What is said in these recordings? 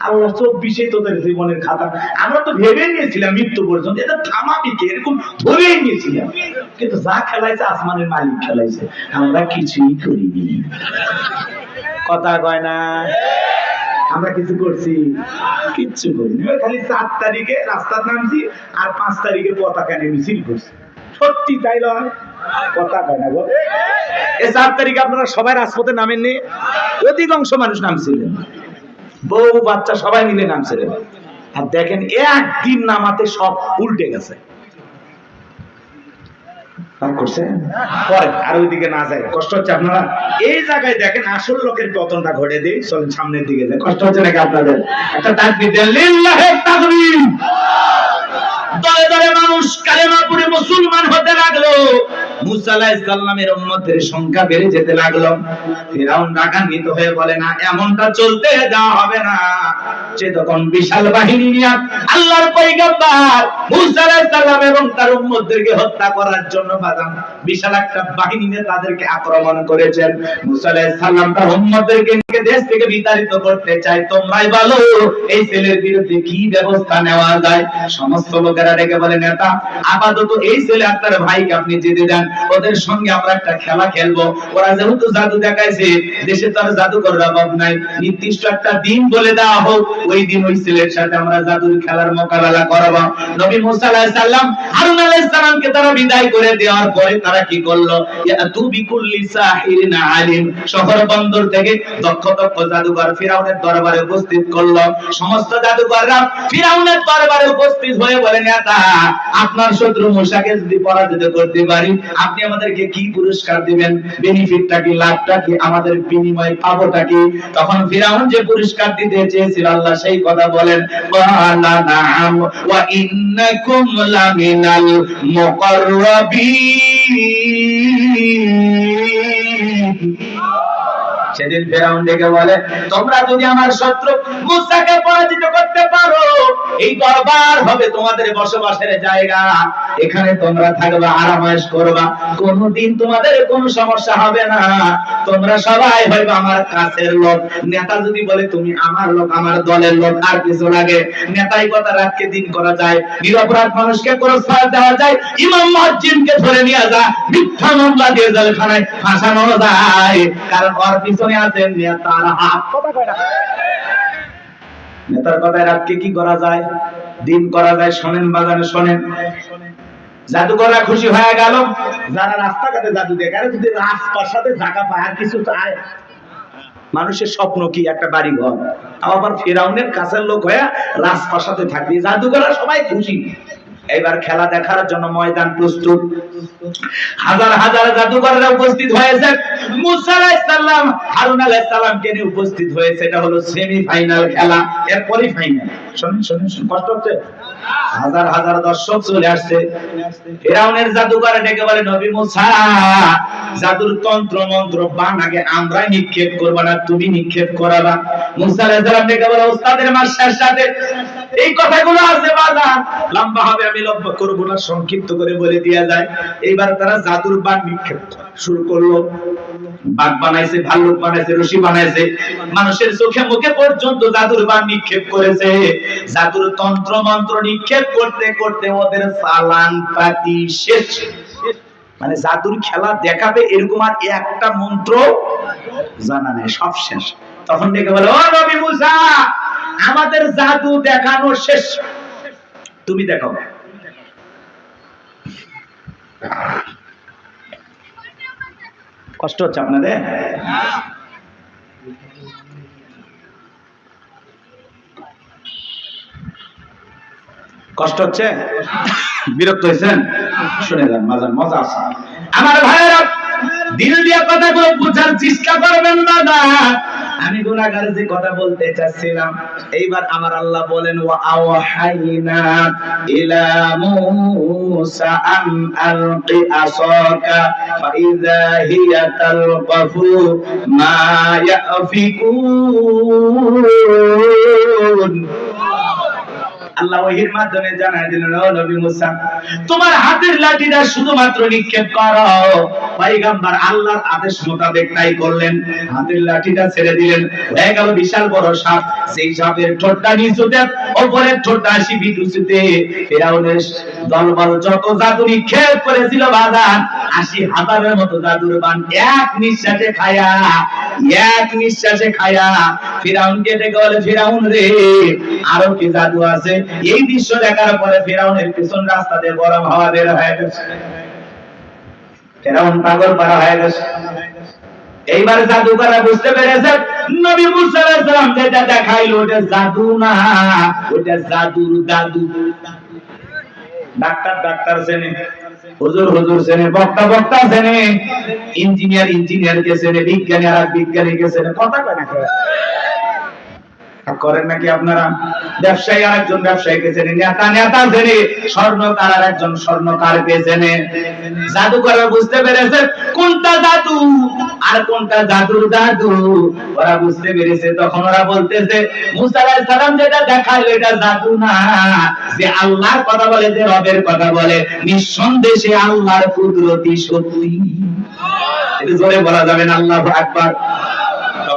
আল্লাহ চব্বিশে তোদের জীবনের খাতা। আমরা তো ভেবে নিয়েছিলাম মৃত্যু পর্যন্ত। এটা থামাবি কে? এরকম ধরেই নিয়েছিলাম। কিন্তু যা খেলাইছে, আসমানের মালিক খেলাইছে। আমরা কিছুই করিনি। কথা কয় না? আমরা কিছু করছি? কিচ্ছু করিনি। খালি চার তারিখে রাস্তার নামছি আর পাঁচ তারিখে পতাকা নিয়ে মিছিল করছি। সত্যি তাই নয় কথা কয় না গো। এই চার তারিখে আপনারা সবাই রাজপথে নামেননি? অধিকাংশ মানুষ নামছিলেন। বউ বাচ্চা সবাই মিলে নামছিলেন আর দেখেন, একদিন নামাতে সব উল্টে গেছে। আর ওইদিকে না যায়। কষ্ট হচ্ছে আপনারা? এই জায়গায় দেখেন, আসল লোকের পতনটা সামনের দিকে যায় কষ্ট হচ্ছে নাকি আপনাদের? একটা দলে দলে মানুষ কালেমা পড়ে মুসলমান হতে লাগল। মুসা আলাইহিস উম্মতের সংখ্যা বেড়ে যেতে লাগল। রাগান্বিত হয়ে বলে, না, এমনটা চলতে দেওয়া হবে না। সে তখন বিশাল বাহিনী নিয়ে আল্লাহর পয়গম্বর মুসা আলাইহিস সালাম এবং তার উম্মতদেরকে হত্যা করার জন্য বাজান বিশাল একটা বাহিনী নিয়ে তাদেরকে আক্রমণ করেছেন। মুসা আলাইহিস সালাম তার উম্মতদেরকে দেশ থেকে বিতাড়িত করতে চায়। তোমরাই বলো, এই ছেলের বিরুদ্ধে কি ব্যবস্থা নেওয়া যায়? সমস্ত লোকেরা ডেকে বলে, নেতা, আপাতত এই ছেলে আর তার ভাইকে আপনি যেতে দেন। ওদের সঙ্গে আমরা একটা খেলা খেলব। ওরা যেহেতু জাদু দেখাইছে, দেশে তো আর জাদুকরের অভাব নাই। নির্দিষ্ট একটা দিন বলে দেওয়া হোক, ওই দিন ওই ছেলের সাথে আমরা জাদুর খেলার মোকাবেলা করব। নবী মুসা আলাইহিস সালাম হারুন আলাইহিস সালামকে তারা বিদায় করে দেওয়ার পরে তারা কি করল? তু বিকুল্লি সাহিরিন আলিম। শহর বন্দর থেকে দক্ষ দক্ষ জাদুকর ফিরাউনের দরবারে উপস্থিত করল। সমস্ত জাদুকররা ফিরাউনের দরবারে উপস্থিত হয়ে বলে নেতা, আপনার শত্রু মুসাকে যদি পরাজিত করতে পারি, আপনি আমাদেরকে কি পুরস্কার দিবেন? বেনিফিটটা কি, লাভটা কি, আমাদের বিনিময় পাবোটা কি? তখন ফিরাউন যে পুরস্কার দিতে চেয়েছিল, আল্লাহ সেই কথা বলেন নাম ওয়া ইন্নাকুম লামিনাল সেদিন ফেরাউন ডেকে বলে, তোমরা যদি আমার শত্রু মুসাকে পরাজিত করতে এই দরবার হবে তোমাদের বসবাসের জায়গা। এখানে তোমরা থাকবা, আরামায়েশ করবা। কোনদিন তোমাদের কোনো সমস্যা হবে না। তোমরা সবাই হইবে আমার কাছের লোক। নেতা যদি বলে, তুমি আমার লোক, আমার দলের লোক, আর কিছু লাগে? নেতাই কথা রাতকে দিন করা যায়। নিরপরাধ মানুষকে ক্রসফায়ার দেওয়া যায়। ইমাম মুয়াজ্জিনকে ধরে নিয়ে যা মিথ্যা মামলা দিয়ে জেলখানায় ফাঁসানো যায়। কারণ ওর পিছনে আছেন নেতার হাত। কথা কয় না। নেতার কথায় রাতকে কি করা যায়? দিন করা যায়, শোনেন বাজারে, শোনেন। জাদুকররা খুশি হয়ে গেল। যারা রাস্তাঘাটে জাদু দেখে পায়, আর কিছু চায় মানুষের স্বপ্ন কি? একটা বাড়ি ঘর আবার ফেরাউনের কাছের লোক হয়ে রাজপ্রাসাদে থাকবে। সবাই খুশি। এবার খেলা দেখার জন্য ময়দান প্রস্তুত। হাজার হাজার জাদুকররা উপস্থিত হয়েছে। মুসা আলাইহিস সালাম হারুন আলাইহিস সালামকে নিয়ে উপস্থিত হয়েছে। এটা হলো সেমিফাইনাল খেলা এরপরই ফাইনাল শুনুন শুনুন শুনুন, কষ্ট হচ্ছে? হাজার হাজার দর্শক চলে আসছে। ফেরাউনের জাদুকর ডেকে বলে নবী মুসা। জাদুর তন্ত্র মন্ত্র বান আগে আমরাই নিক্ষেপ করব না তুমি নিক্ষেপ করাবা। মুসা আলাইহিস সালাম ডেকে বলে ওস্তাদের মাস্টার সাথে। এই কথাগুলো আছে বাজার লম্বা হবে, আমি লম্বা করব না, সংক্ষিপ্ত করে বলে দেয়া যায়। এইবার তারা জাদুর বান নিক্ষেপ শুরু করল। বাঘ বানাইছে, ভাল্লুক বানাইছে, রশি বানাইছে। মানুষের চোখে মুখে পর্যন্ত জাদুর বান নিক্ষেপ করেছে। জাদুর তন্ত্র মন্ত্র নিক্ষেপ করতে করতে ওদের চালান পাতি শেষ। মানে জাদুর খেলা দেখাবে এরকম আর একটা মন্ত্র জানা নেই, সব শেষ। তখন ডেকে বলে, ও নবী মুসা আমাদের জাদু দেখানো শেষ। তুমি দেখাও। কষ্ট হচ্ছে আপনাদের? কষ্ট হচ্ছে? বিরক্ত হয়েছেন? শুনে যান মজা মজা আছে। আমার ভাইয়েরা, দিল দিয়ে কথাগুলো বোঝার চেষ্টা করবেন দাদা আমি গুনাহগার যে কথা বলতে চাচ্ছিলাম এইবার আমার আল্লাহ বলেন, ওয়া আওহাইনা ইলা মুসা আন আলকি আসাকা ফাইযা হিয়া তালকাফু মা ইয়াফিকুন। আল্লাহ ওহির মাধ্যমে জানাই দিলেন, ও নবী মুসা, তোমার হাতের লাঠিটা শুধুমাত্র নিক্ষেপ করো। পয়গম্বর আল্লাহর আদেশ মোতাবেক তাই করলেন। হাতের লাঠিটা ছেড়ে দিলেন। হয়ে গেল বিশাল বড় সাপ। সেই সাপের ঠোঁটটা নিচুতে, ওপরের ঠোঁটটা ফিট উঁচুতে। ফেরাউনের দলবল যত জাদু নিক্ষেপ করেছিল বাজার আশি হাজারের মতো জাদুর বান এক নিঃশ্বাসে খায়া, এক নিঃশ্বাসে খায়া। ফিরাউনকে ডেকে বলে, ফিরাউন রে, আরও কি জাদু আছে? এই দৃশ্য দেখার পরে ফেরাউনের পিছন রাস্তা দিয়ে গরম হাওয়া বের হয়ে গেছে। ফেরাউন পাগল পারা হয়ে গেছে। এইবার জাদুকররা বুঝতে পেরেছে, নবী মুসা সালাম যেটা দেখাইলো ওটা জাদু না, ওটা জাদুর দাদু। ডাক্তার ডাক্তার চেনে, হুজুর হুজুর চেনে, বক্তা বক্তা চেনে, ইঞ্জিনিয়ার ইঞ্জিনিয়ার কে চেনে, বিজ্ঞানী আর বিজ্ঞানী কে চেনে, কথা কয় করেন নাকি আপনারা? ব্যবসায়ী আর একজন ব্যবসায়ীকে চেনে নেতা নেতা চেনে স্বর্ণকার আর একজন স্বর্ণকার কে চেনে জাদুকর বুঝতে পেরেছে কোনটা জাদু আর কোনটা জাদুর জাদু। ওরা বুঝতে পেরেছে, তখন ওরা বলতেছে, মুসা আলাইহিস সালাম যেটা দেখাইলো এটা জাদু না। যে আল্লাহর কথা বলে, যে রবের কথা বলে। নিঃসন্দেহে আল্লাহর কুদরতি সত্যি। এটা জোরে বলা যাবে না, আল্লাহু আকবার।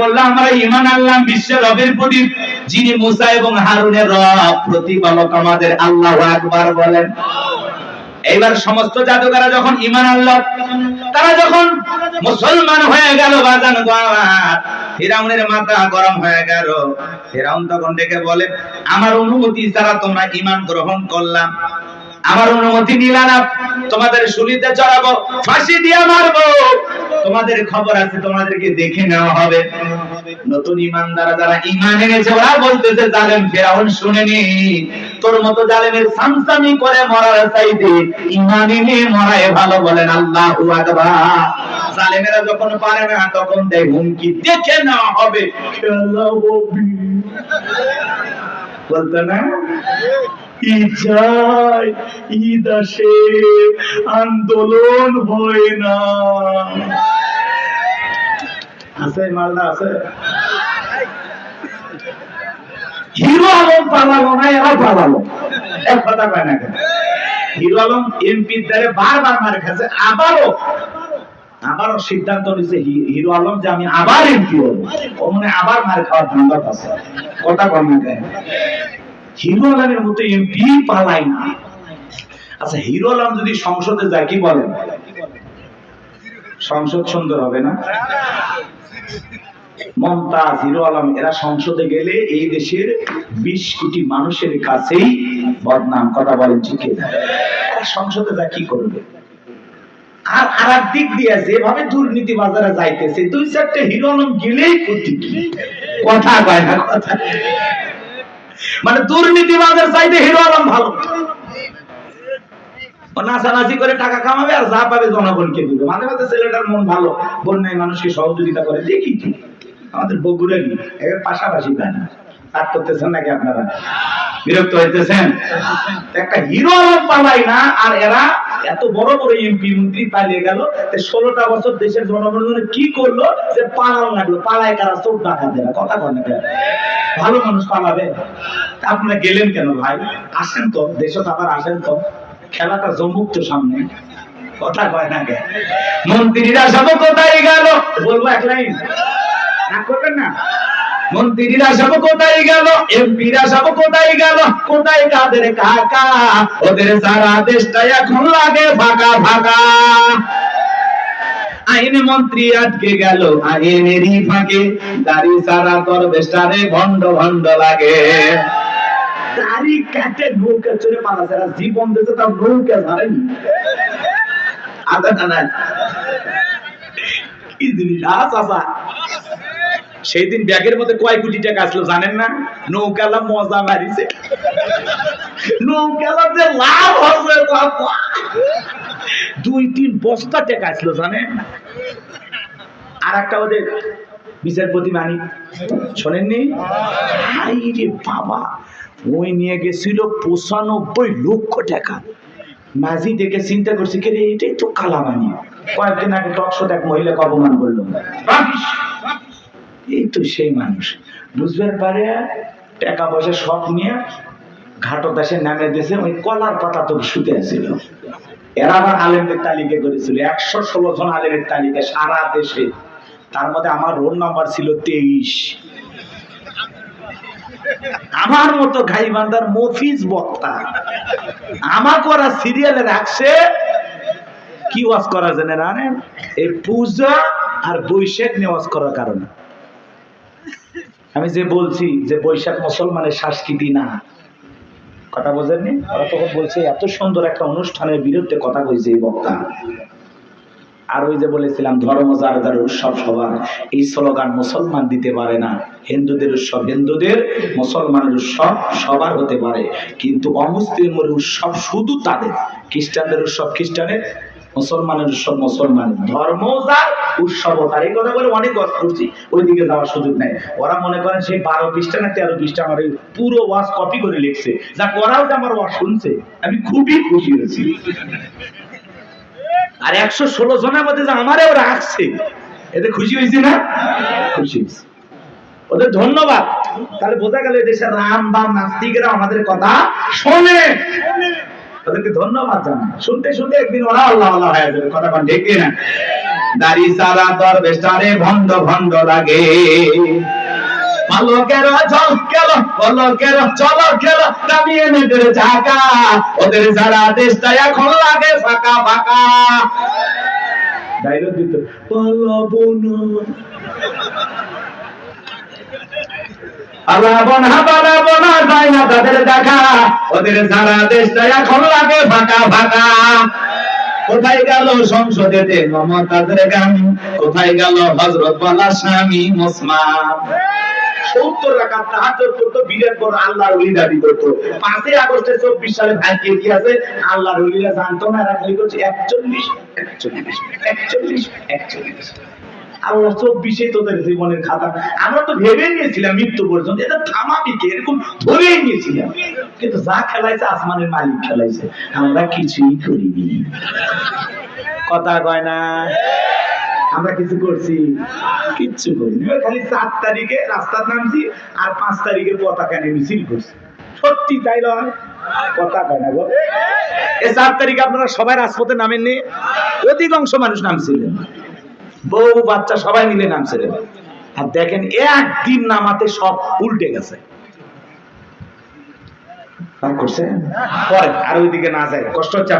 বলল, আমরা ঈমান আনলাম রবের যিনি মুসা এবং হারুনের রব। প্রতিপালক আমাদের আল্লাহু আকবার বলেন। এইবার সমস্ত যখন আনলো, তারা যখন মুসলমান হয়ে গেল বাজান ফিরাউনের মাথা গরম হয়ে গেল। ফিরাউন তখন ডেকে বলে, আমার অনুমতি ছাড়া তোমরা ইমান গ্রহণ করলাম। আমার অনুমতি নিলা না। তোমাদের শুলিতে চড়াবো, ফাঁসি দিয়ে মারবো। তোমাদের খবর আছে, তোমাদেরকে দেখে নেওয়া হবে। নতুন ইমানদার যারা ইমান এনেছে, ওরা বলতেছে, জালেম ফেরাউন শুনেনি। তোর মতো জালেমের সামসামি করে মরার চাইতে ইমান এনে মরায় ভালো বলেন আল্লাহু জালেমেরা যখন পারে না, তখন দেয় হুমকি, দেখে নেওয়া হবে। বলতো না? যায় ঈদ আসে আন্দোলন হয় না। আছে, মালদা আছে? হিরো আলম পালালো না, এরা পালালো। এক কথা কয় না হিরো আলম এমপির দ্বারে বারবার মার খাচ্ছে আবারও। আবারও সিদ্ধান্ত হি- হিরো আলম যে আমি আবার এমপি হব। ও মনে আবার মার খাওয়ার ধান্দা আছে। কথা কয় না কেন? হিরো আলমের মতো এমপি পালায় না। আচ্ছা হিরো আলম যদি সংসদে যায়, কি বলেন? সংসদ সুন্দর হবে না? মমতাজ, হিরো আলম, এরা সংসদে গেলে এই দেশের বিশ কোটি মানুষের কাছেই বদনাম, কথা বলেন ঠিক এরা সংসদে যা কি করবে? আর আর এক দিক দিয়ে যেভাবে দুর্নীতি বাজারে যাইতেছে, দুই চারটে হিরো আলম গেলেই ক্ষতি? কথা কয় না, কথা। মানে দুর্নীতিবাজের চাইতে হিরো আলম ভালো। নাচানাচি করে টাকা কামাবে আর যা পাবে জনগণকে দিবে। মাঝে মাঝে ছেলেটার মন ভালো, বন্যায় মানুষকে সহযোগিতা করে। দেখি আমাদের বগুড়ে এর পাশাপাশি গান তার করতেছেন নাকি আপনারা? বিরক্ত হইতেছেন? একটা হিরো পালাই না, আর এরা এত বড় বড় এমপি মন্ত্রী পালিয়ে গেল ষোলোটা বছর দেশের জনগণের জন্য কি করল? যে পালানো লাগল পালায় কারা? চোখ ডাকা দেয় কথা কন? ভালো মানুষ পালাবে। আপনারা গেলেন কেন ভাই? আসেন তো, দেশে আবার আসেন তো। খেলাটা জমুক তো সামনে। কথা কয় না কে মন্ত্রীরা সব কোথায় গেল? বলব এক লাইন। না করবেন না? মন্ত্রীরা সব কোথায় গেল? এমপিরা সব কোথায় গেল? কোথায় কাদের কাকা? ওদের সারা দেশটা এখন লাগে ফাঁকা ফাঁকা। আইন মন্ত্রী আটকে গেল, আইনেরই ফাঁকে। দাড়ি সারা তোর বেস্টারে ভণ্ড ভণ্ড লাগে। দাড়ি কাটে নৌকা চড়ে পালাছে আর জীবন দিতে তার নৌকা ধরেনি। আদা না কি জিনিস আস আসা সেই দিন ব্যাগের মধ্যে কয় কোটি টাকা আসলো জানেন না? নৌকালা মজা মারিছে। নৌকালা যে লাভ হবে দুই তিন বস্তা টাকা আসলো জানেন? আর একটা ওদের বিচারপতি মানি শোনেননি? রে বাবা, ওই নিয়ে গেছিল পঁচানব্বই লক্ষ টাকা। মাঝি দেখে চিন্তা করছে কে এটাই তো কালামানি কয়েকদিন আগে টকশো এক মহিলাকে অপমান করল! এই তো সেই মানুষ। বুঝবার পারে টাকা পয়সা সব নিয়ে ঘাটো দেশে নামে দিয়েছে, ওই কলার পাতা তো শুতে আছিল এরা আবার আলেমদের তালিকা করেছিল। একশো ষোলো জন আলেমের তালিকা সারা দেশে। তার মধ্যে আমার রোল নাম্বার ছিল তেইশ। আমার মতো গাইবান্ধার মফিজ বক্তা। আমাকে ওরা সিরিয়ালে রাখছে। কি ওয়াজ করা জানে জানেন এই পূজা আর বৈশাখ নিয়ে ওয়াজ করার কারণে। আমি যে বলছি যে বৈশাখ মুসলমানের সংস্কৃতি না, কথা বোঝেননি? ওরা তখন বলছে, এত সুন্দর একটা অনুষ্ঠানের বিরুদ্ধে কথা কইছে এই বক্তা। আর ওই যে বলেছিলাম, ধর্ম যার যার উৎসব সবার। এই স্লোগান মুসলমান দিতে পারে না। হিন্দুদের উৎসব হিন্দুদের, মুসলমানের উৎসব সবার হতে পারে। কিন্তু অমুসলিমের উৎসব শুধু তাদের। খ্রিস্টানদের উৎসব খ্রিস্টানের মুসলমানের উৎসব মুসলমানের ধর্ম যার উৎসব তার এই কথা বলে অনেক ওয়াজ করছি ওইদিকে যাওয়ার সুযোগ নেই। ওরা মনে করেন সেই বারো পৃষ্ঠা না তেরো পৃষ্ঠা আমার পুরো ওয়াজ কপি করে লিখছে। যা করাও যে আমার ওয়াজ শুনছে। আমি খুবই খুশি হয়েছি। আর একশো ষোলো জনের মধ্যে যে আমারেও রাখছে এতে খুশি হয়েছি না? খুশি হয়েছি। ওদের ধন্যবাদ। তাহলে বোঝা গেল দেশের রাম বা নাস্তিকেরা আমাদের কথা শোনে। ওদেরকে ধন্যবাদ জানাই। শুনতে শুনতে একদিন ওরা আল্লাহ আল্লাহ হয়ে যাবে। কথা কোন ঠিক না দাড়ি সারা দর বেস্টারে ভন্ড ভন্ড লাগে। পালকের জল কেল, পলকের চল কেল, নামিয়ে ওদের যারা দেশটা এখন লাগে ফাঁকা ফাঁকা। ডাইলগ দিত না। পালাবো না তাদের দেখা। ওদের সারা দেশটা এখন লাগে ফাঁকা ফাঁকা। কোথায় গেল সংসদেতে মমতাজের গান? কোথায় গেল হজরত বলা স্বামী মুসমান সত্তর একচল্লিশ একচল্লিশ একচল্লিশ। আল্লাহ চব্বিশে তোদের জীবনের খাতা। আমরা তো ভেবে নিয়েছিলাম মৃত্যু পর্যন্ত। এটা থামাবি কে? এরকম ধরেই নিয়েছিলাম। কিন্তু যা খেলাইছে, আসমানের মালিক খেলাইছে। আমরা কিছুই করিনি। কথা কয় না? আমরা কিছু করছি? কিচ্ছু করিনি। খালি চার তারিখে রাস্তার নামছি আর পাঁচ তারিখে পতাকা নিয়ে মিছিল করছি। সত্যি তাই নয় কথা কয় না গো। এই চার তারিখে আপনারা সবাই রাজপথে নামেননি? অধিকাংশ মানুষ নামছিলেন। বউ বাচ্চা সবাই মিলে নামছিলেন আর দেখেন একদিন নামাতে সব উল্টে গেছে। করছে? পরে আর ওইদিকে না যায়। কষ্ট হচ্ছে